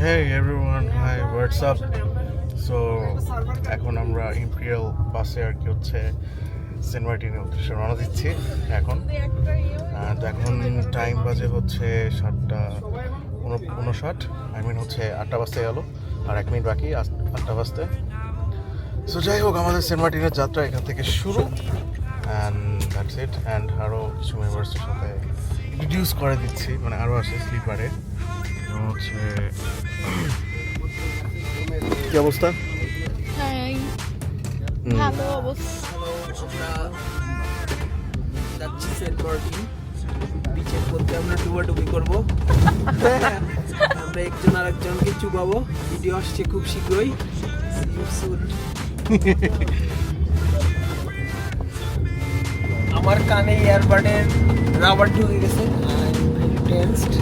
Everyone, hi, what's up? So এখন আমরা imperial বাসে আর কি হচ্ছে সেন্ট মার্টিনের উদ্দেশ্যে রওনা দিচ্ছি এখন। তো এখন টাইম বাজে হচ্ছে সাতটা উনষাট। আই মিন হচ্ছে আটটা বাজতে গেল আর এক মিনিট বাকি আট- আটটা বাজতে। সো যাই হোক আমাদের সেন্ট মার্টিনের যাত্রা এখান থেকে শুরু। অ্যান্ড দ্যাটস ইট অ্যান্ড আরও কিছু মেম্বার্সের সাথে ইন্ট্রোডিউস করে দিচ্ছি মানে আরও আছে স্লিপারে হচ্ছে কি অবস্থা? ভালো অবস্থা। যাচ্ছি সেন্ট মার্টিন বিচের মধ্যে আমরা ডুবাডুবি করব আমরা একজন আর একজনকে চুবাবো ভিডিও আসছে খুব শীঘ্রই See you soon. আমার কানে ইয়ারবাডের রাবার ঢুকে গেছে। ভেরি টেন্সড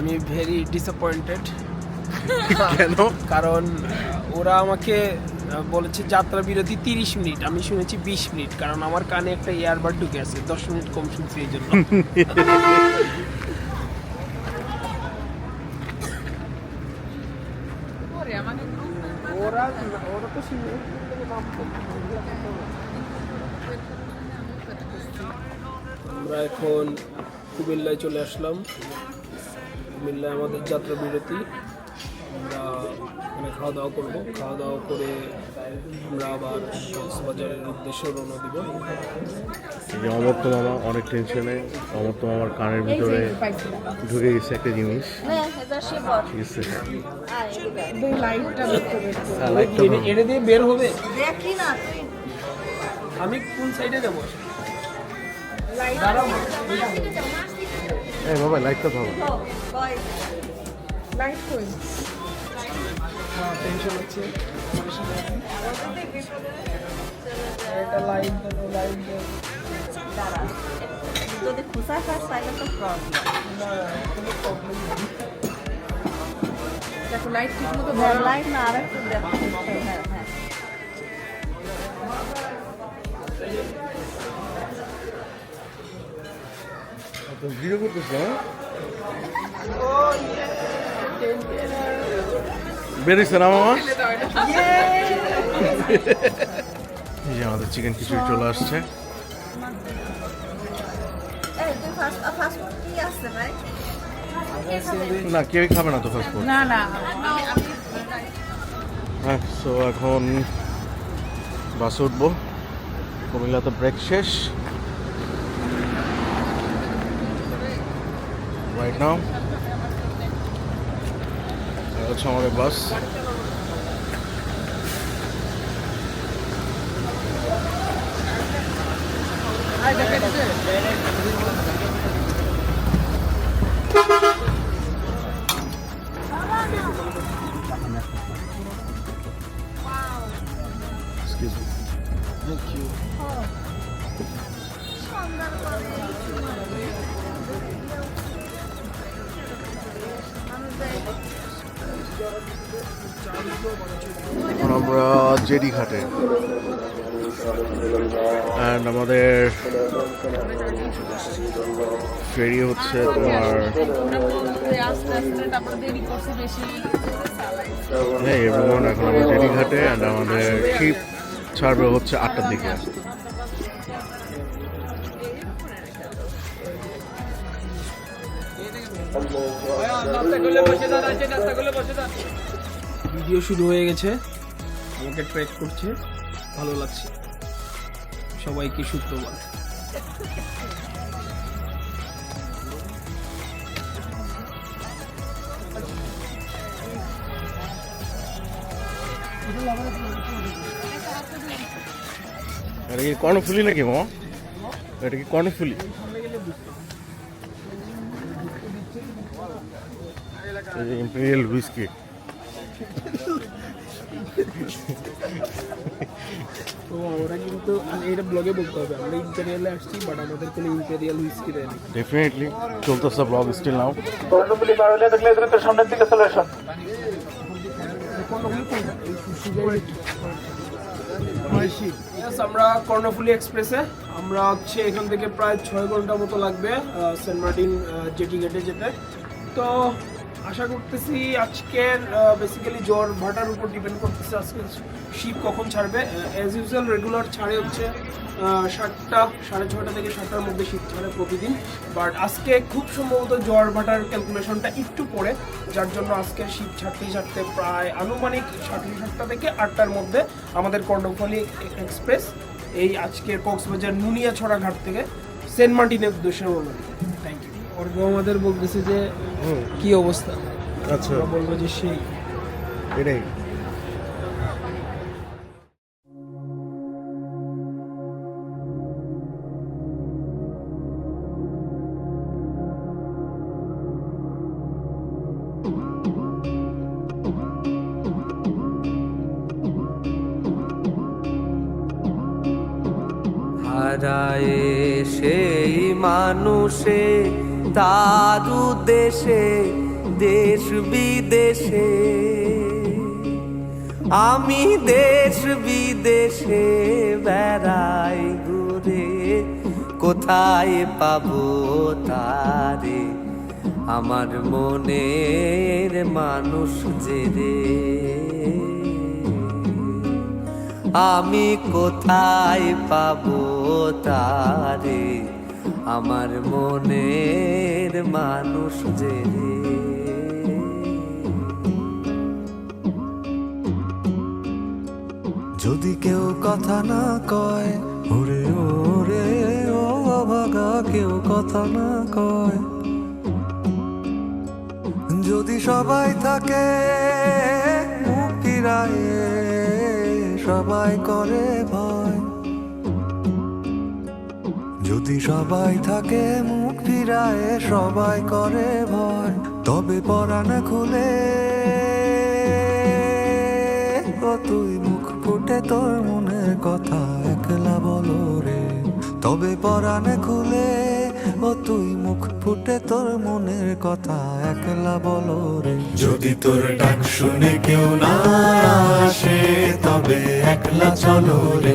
আমি ভেরি ডিসঅ্যাপয়েন্টেড কেন? কারণ ওরা আমাকে বলেছে যাত্রা বিরতি তিরিশ মিনিট আমি শুনেছি বিশ মিনিট কারণ আমার কানে একটা ইয়ারবাড ঢুকে আছে দশ মিনিট কম শুনছি এই জন্য। ওরা ওরা তো আমরা এখন কুমিল্লায় চলে আসলাম। কুমিল্লায় আমাদের যাত্রা বিরতি। আমরা এখানে খাওয়া দাওয়া করব। খাওয়া দাওয়া করে আমরা আবার কক্সবাজারের উদ্দেশ্যে রওনা দিব। এই যে অমর্ত মামা অনেক টেনশনে অমর্ত মামার কানের ভিতরে ঢুকে গেছে একটা জিনিস। ঠিক আছে। হ্যাঁ, লাইটটা এনে- এনে দিয়ে বের হবে? দেখি না আমি কোন সাইডে যাব? দাঁড়াও। এই বাবা লাইটটা ধরো হ্যাঁ, টেনশন হচ্ছে। এটা লাইন দেবো লাইন দেবো দাঁড়া। যদি খুশা খাস তাহলে তো প্রবলেম না কোনো প্রবলেম নেই। দেখো লাইট ঠিক মতো লাইট না আর একটু দেখো। হ্যাঁ হ্যাঁ। ভিডিও করতেছ না বেরিয়েছে না মামা এই যে আমাদের চিকেন খিচুড়ি চলে আসছে। না কেউই খাবে না তো ফাস্ট ফুড না না। হ্যাঁ সো এখন বাসে উঠবো। কুমিল্লাতে ব্রেক শেষ। right now. That's the bus. Excuse me. Thank you. আমরা জেডি ঘাটে অ্যান্ড আমাদের ফেরি হচ্ছে তোমার হ্যাঁ এখন আমরা জেডি ঘাটে অ্যান্ড আমাদের শিপ ছাড়বে হচ্ছে আটটার দিকে। ভিডিও শুরু হয়ে গেছে। আমাকে ট্র্যাক করছে। ভালো লাগছে। সবাইকে সুপ্রভাত এটা কি কর্ণফুলি নাকি মামা এটা কি কর্ণফুলি এই যে ইম্পেরিয়াল হুইস্কি তো ওরা কিন্তু এটা ব্লগে বলতে হবে। আমরা ইম্পেরিয়ালে আসছি বাট আমাদের কোনো ইম্পেরিয়াল হুইস্কি দেয়নি। ডেফিনেটলি চলতেছে ব্লগ স্টিল নাও কর্ণফুলি বাড়লে দেখলে দ্রুত সামনের দিকে চলে আসুন আমরা কর্ণফুলি এক্সপ্রেসে আমরা হচ্ছে এখান থেকে প্রায় ছয় ঘণ্টা মতো লাগবে সেন্ট মার্টিন জেটি গেটে যেতে। তো আশা করতেছি আজকের বেসিক্যালি জ্বর ভাটার উপর ডিপেন্ড করতেছে আজকে শীত কখন ছাড়বে। অ্যাজ ইউজুয়াল রেগুলার ছাড়ে হচ্ছে সাতটা, সাড়ে ছটা থেকে সাতটার মধ্যে শীত ছাড়ে প্রতিদিন। বাট আজকে খুব সম্ভবত জ্বর ভাটার ক্যালকুলেশনটা একটু পরে, যার জন্য আজকে শীত ছাড়তে ছাড়তে প্রায় আনুমানিক সাড়ে সাতটা থেকে আটটার মধ্যে আমাদের কর্ণফুলি এক্সপ্রেস এই আজকের কক্সবাজার নুনিয়াছড়া ঘাট থেকে সেন্ট মার্টিনের উদ্দেশ্যে থ্যাংক ইউ অর্ঘ আমাদের বলতেছে যে কি অবস্থা? আচ্ছা। বলব যে সেই। এটাই। হারায় সেই মানুষে তার উদ্দেশে দেশ বিদেশে। আমি দেশ বিদেশে বেড়াই ঘুরে কোথায় পাবো তারে? আমার মনের মানুষ যে রে। আমি কোথায় পাবো তারে? আমার মনের মানুষ যে। যদি কেউ কথা না কয়, ওরে ওরে, ও অভাগা, কেউ কথা না কয়। যদি সবাই থাকে সবাই করে ভয়। যদি সবাই থাকে, মুখ ফিরায় সবাই করে ভয়। তবে পরাণ খুলে তুই মুখ ফুটে তোর মনের কথা একলা বলো রে। তবে পরাণ খুলে, ও তুই মুখ ফুটে তোর মনের কথা একলা বলো রে। যদি তোর ডাক শুনে কেউ না আসে, তবে একলা চলো রে।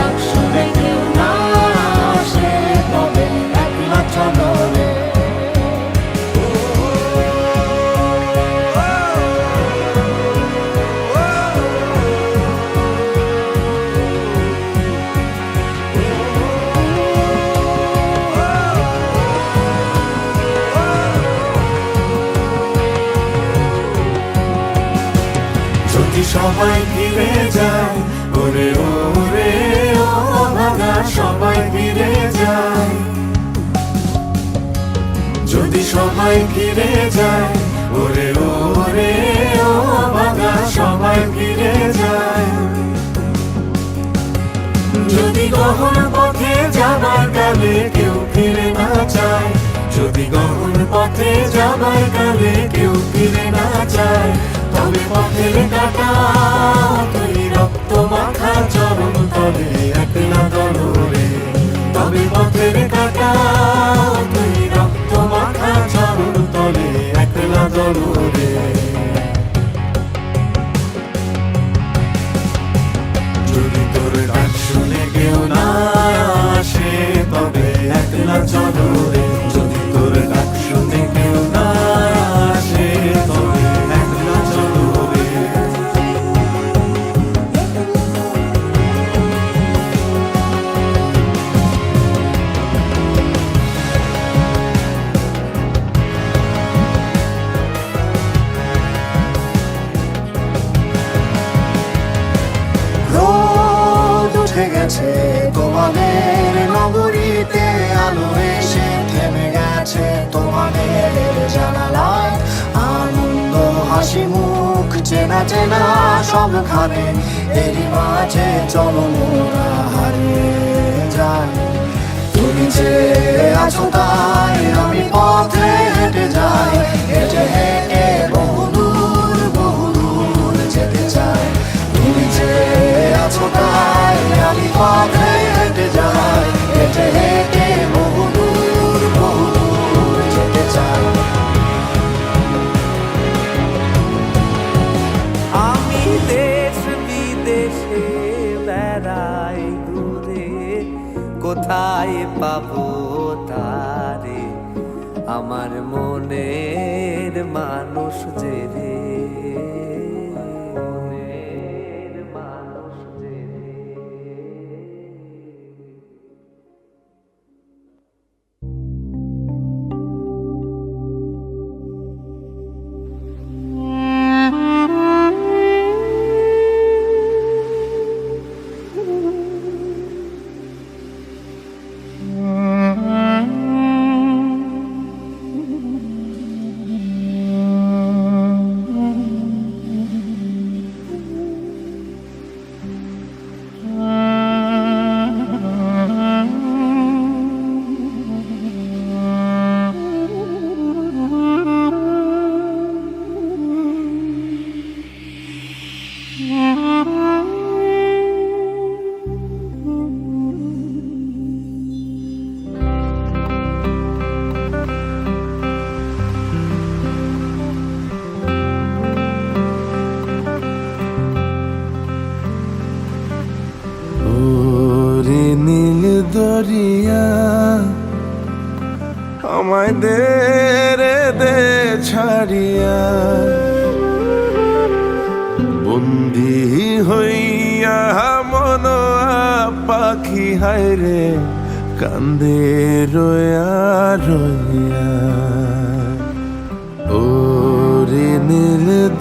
সবাই ফিরে যায় ওরে ওরে, ও ভাগা সবাই ফিরে যায় যদি সবাই ফিরে যায়, ওরে ওরে, ও ভাগা সবাই ফিরে যায়। যদি গহন পথে যাবার কালে কেউ ফিরে না চায়, যদি গহন পথে যাবার কালে কেউ ফিরে না চায় তবে পথের কাটা, তুই রক্ত মাখা চরণ তলে একলা দলরে। তবে পথের কাটা, তুই রক্ত মাখা চরণ তলে একলা দলরে। যদি তোর ডাক শুনে কেউ না আসে, তবে একলা চলো গেছে, তোমাদের নগরীতে আলো এসে থেমে গেছে। তোমাদের জানালায় আনন্দ, হাসি, মুখ চেনা চেনা সবখানে। এরই মাঝে চলো মোরা হারিয়ে যাই তুমি যে আছো তাই আমি পথে হেঁটে যাই। হেঁটে হেঁটে বহুদূর আমি পথে হেঁটে যাই হেঁটে হেঁটে যেতে চাই আমি দেশ বিদেশে বেড়াই ঘুরে, কোথায় পাবো তারে? আমার মনের মানুষ যে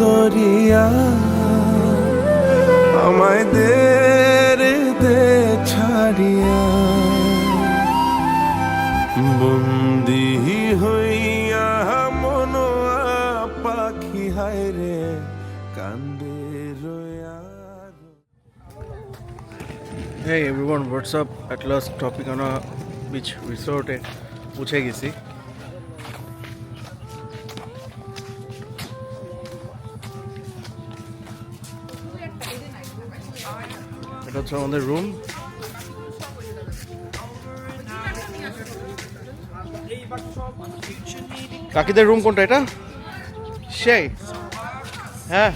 দরিয়া, আমায় দে দে ছাড়িয়া। বন্দি হইয়া মন পাখি হাইরে কান্দে রয়া এই everyone WhatsApp at last topic on beach রিসোর্টে পৌঁছে গেছি। হচ্ছে আমাদের রুম কাকিদের রুম কোনটা এটা? সেই। হ্যাঁ।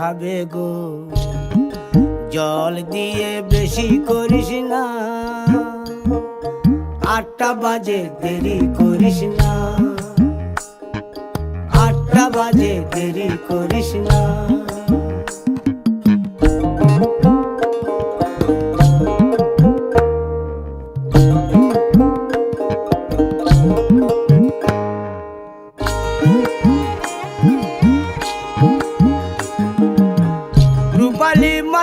খাবে গো। জল দিয়ে বেশি করিস না। আটটা বাজে, দেরি করিস না। আটটা বাজে, দেরি করিস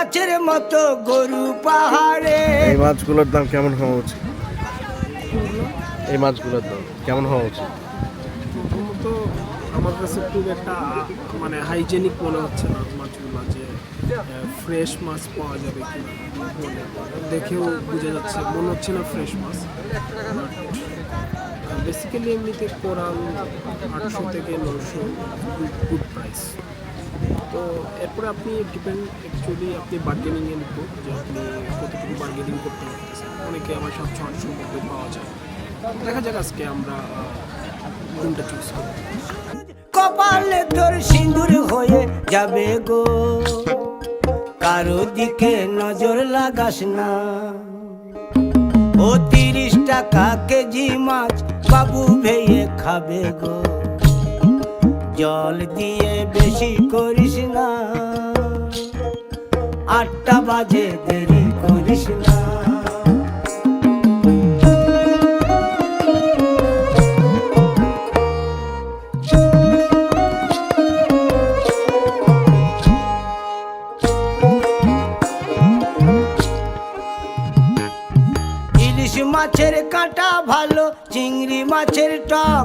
মাছের মতো গরু পাহাড়ে। এই মাছগুলোর দাম কেমন হওয়া উচিত? এই মাছগুলোর দাম কেমন হওয়া উচিত? প্রথমত আমার কাছে খুব একটা মানে হাইজেনিক মনে হচ্ছে না মাছগুলো যে ফ্রেশ মাছ পাওয়া যাবে কি দেখেও বোঝা যাচ্ছে মনে হচ্ছে না ফ্রেশ মাছ। বেসিক্যালি এমনিতে কোরাল আটশো থেকে নশো গুড প্রাইস তো এরপরে আপনি ডিপেন্ড অ্যাকচুয়ালি আপনি বার্গেনিংয়ের উপর যে আপনি কতটুকু বার্গেনিং করতে পারতেছেন। অনেকে আবার সাতশো আটশোর মধ্যে পাওয়া যায়। দেখা যাক আজকে আমরা কোনটা চুজ করি কপালে তোর সিঁদুর হয়ে যাবে গো। কারও দিকে নজর লাগাস না। ও তিরিশ টাকা কেজি মাছ বাবু ভেয়ে খাবে গো। জল দিয়ে বেশি করিস না। আটটা বাজে দেরি করিস না। মাছের কাঁটা ভালো, চিংড়ি মাছের টক।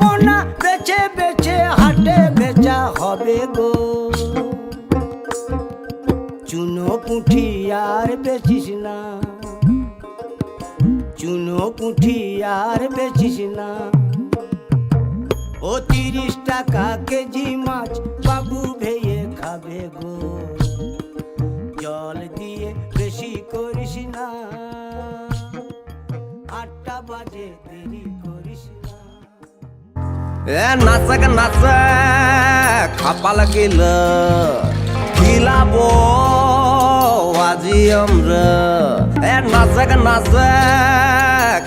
পোনা বেছে বেছে হাটে বেচা হবে গো। চুনো পুঁঠি আর বেচিস না। চুনো পুঁঠি আর বেচিস না। ও তিরিশ টাকা কেজি মাছ বাবু ভেয়ে খাবে গো। জল দিয়ে বেশি করিস না। আটটা বাজে দেরি না এ নাচক নাচ খাপাল গেল খিলাবো, আজি আমরা এ নাচক নাচ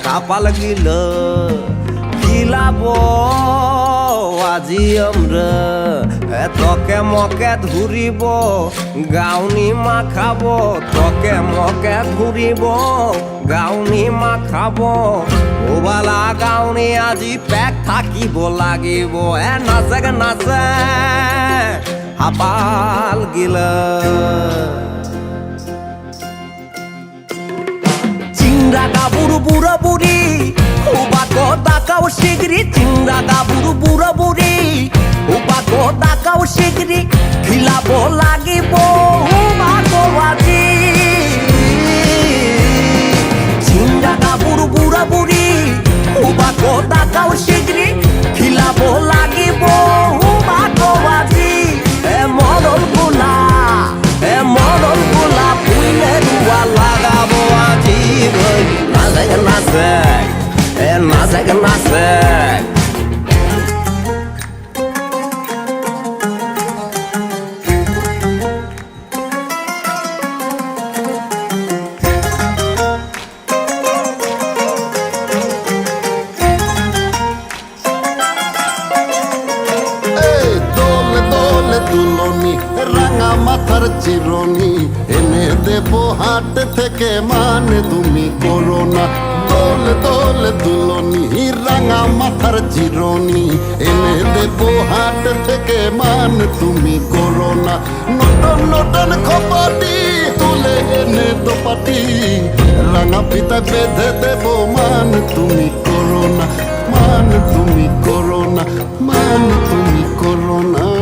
খাপাল গেল খিলাবো, আজি আমরা তোকে মকে ধুরিব, গাউনি মা খাব তোকে মকে ধুরিব, গাউনি মা খাব ওবালা গাউনি আজি পেক থাকিব লাগিব, এ নাচে গে নাচে হাপাল গিল। চিংড়া গাবুরু বুড়ো বুড়ি, উবাকো দাকাও শিগরি চিংড়া গাবুরু বুড়ো বুড়ি, উবাকো দাকাও শিগরি খিলাবো লাগিব, উবাকো মাথার জিরনি এনে দেব হাট থেকে মান। তুমি করো না। নতুন নটন খপাটি তুলে এনে দোপাটি। রাঙা পিতা বেঁধে দেব মান। তুমি করো না। মান তুমি করো না। মান তুমি করো না।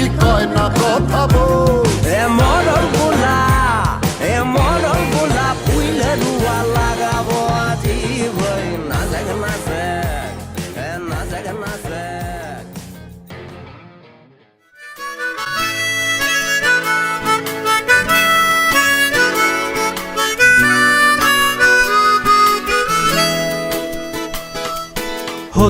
ডাকছে পাখি কয় না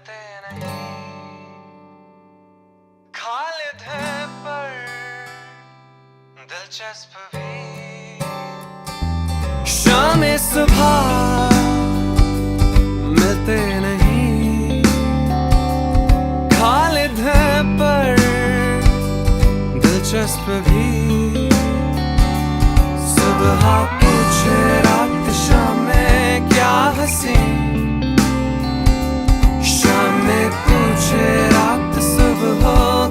मिलते नहीं। खालिद है पर दिलचस्प भी। शाम सुबह मिलते नहीं। खालिद है पर दिलचस्प भी। सुबह पूछे रात शाम में क्या हँसी।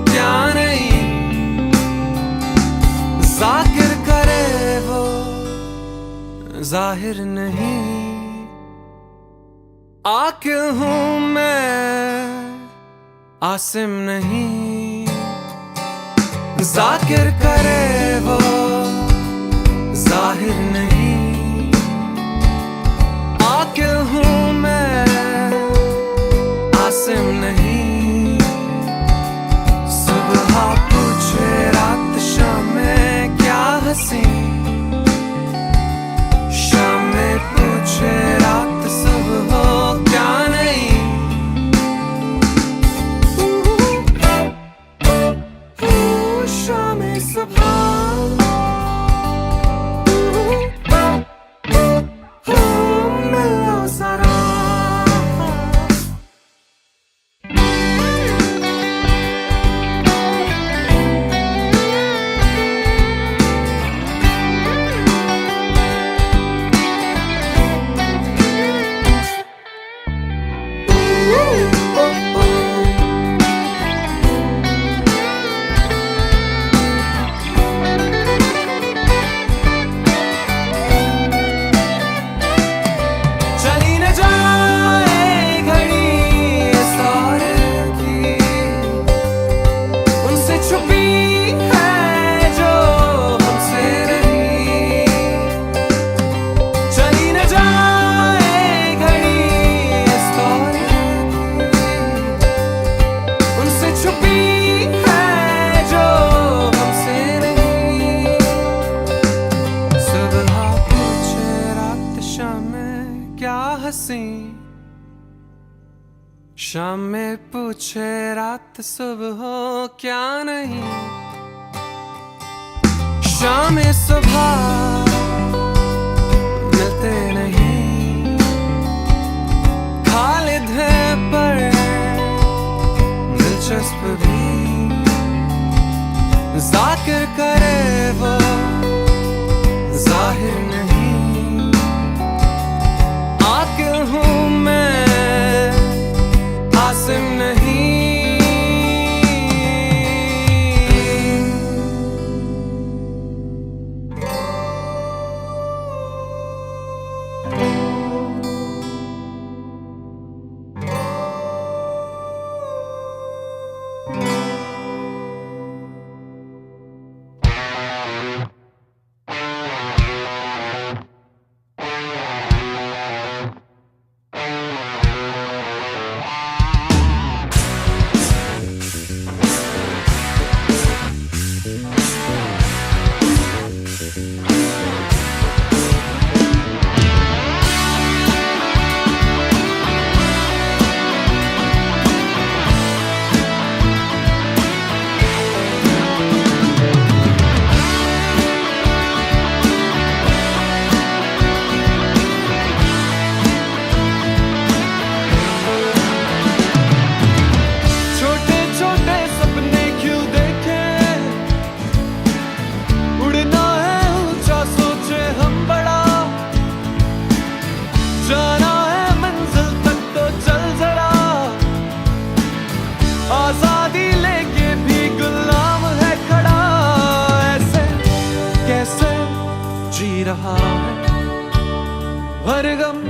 क्या नहीं? जाकिर करे ज़ाहिर नहीं। आकिल हूँ मैं आसिम नहीं। जाकिर करे शाम सुबह मिलते नहीं। खालिद है पर दिलचस्प भी। जाकिर करे वो வருகம்